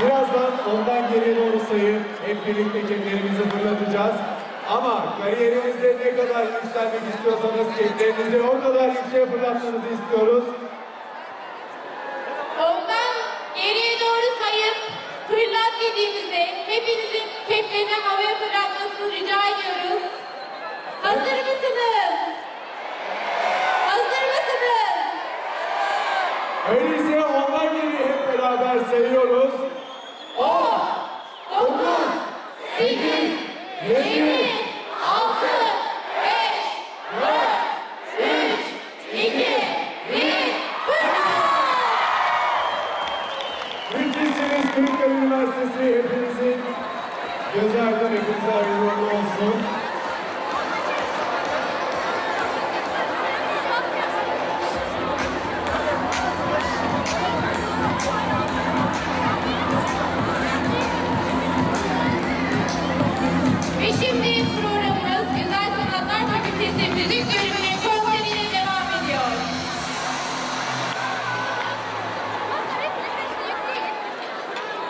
Birazdan ondan geriye doğru sayıp hep birlikte keklerimizi fırlatacağız. Ama kariyerinizde ne kadar yükselmek istiyorsanız keklerinizi o kadar yükseğe fırlatmanızı istiyoruz. Ondan geriye doğru sayıp fırlat dediğimizde hepinizin keplerini havaya fırlatmasını rica ediyoruz. Hazır mısınız? Hazır mısınız? Öyleyse ondan geriye hep beraber sayıyoruz. Üniversitesi hepinizin göz ardı hepinize.